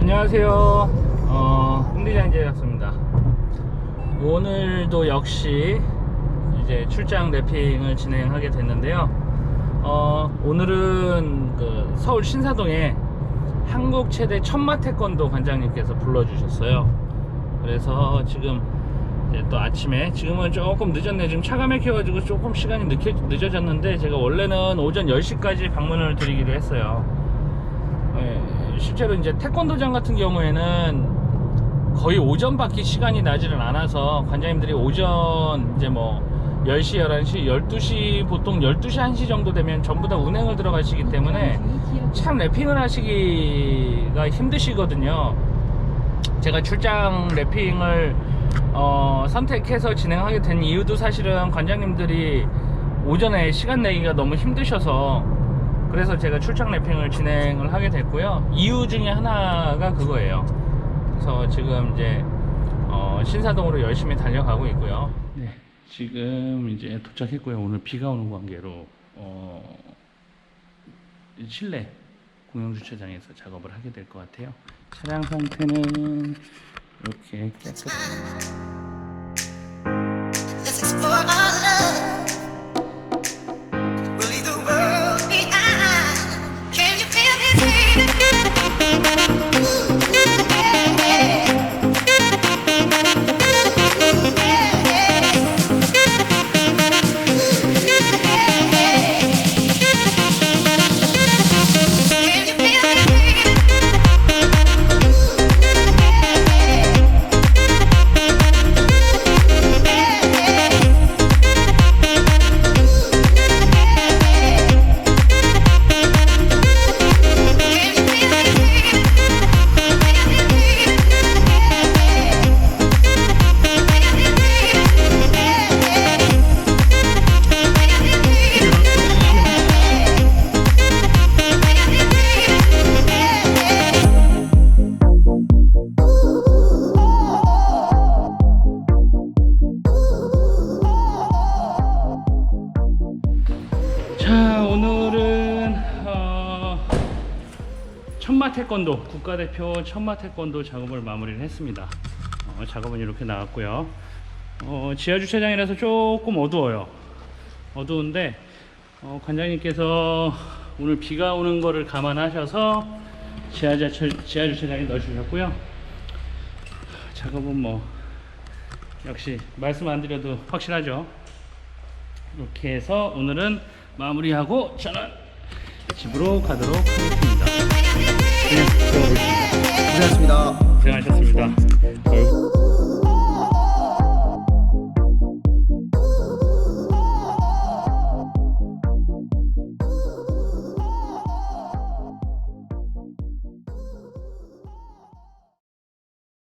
안녕하세요. 어, 홍디자인 제작소입니다. 오늘도 역시 이제 출장 래핑을 진행하게 됐는데요. 어, 오늘은 그 서울 신사동에 한국 최대 천마 태권도 관장님께서 불러주셨어요. 그래서 지금 이제 또 아침에 지금은 조금 늦었네. 지금 차가 막혀가지고 조금 시간이 늦게, 늦어졌는데 제가 원래는 오전 10시까지 방문을 드리기로 했어요. 예, 실제로 이제 태권도장 같은 경우에는 거의 오전밖에 시간이 나지는 않아서 관장님들이 오전 이제 뭐 10시, 11시, 12시 보통 12시, 1시 정도 되면 전부 다 운행을 들어가시기 때문에 참 랩핑을 하시기가 힘드시거든요. 제가 출장 랩핑을 어, 선택해서 진행하게 된 이유도 사실은 관장님들이 오전에 시간 내기가 너무 힘드셔서 그래서 제가 출장 랩핑을 진행을 하게 됐고요. 이유 중에 하나가 그거예요. 그래서 지금 이제 어, 신사동으로 열심히 달려가고 있고요. 네, 지금 이제 도착했고요. 오늘 비가 오는 관계로 어, 실내 공영 주차장에서 작업을 하게 될 것 같아요. 차량 상태는 이렇게 깨끗. Let's explore 천마 태권도 국가대표 천마 태권도 작업을 마무리를 했습니다. 어, 작업은 이렇게 나왔고요. 어, 지하 주차장이라서 조금 어두워요. 어두운데 어, 관장님께서 오늘 비가 오는 거를 감안하셔서 지하, 주차, 지하 주차장에 넣어주셨고요. 작업은 뭐 역시 말씀 안 드려도 확실하죠. 이렇게 해서 오늘은 마무리하고 저는 집으로 가도록 하겠습니다. 고생하셨습니다. 고생하셨습니다.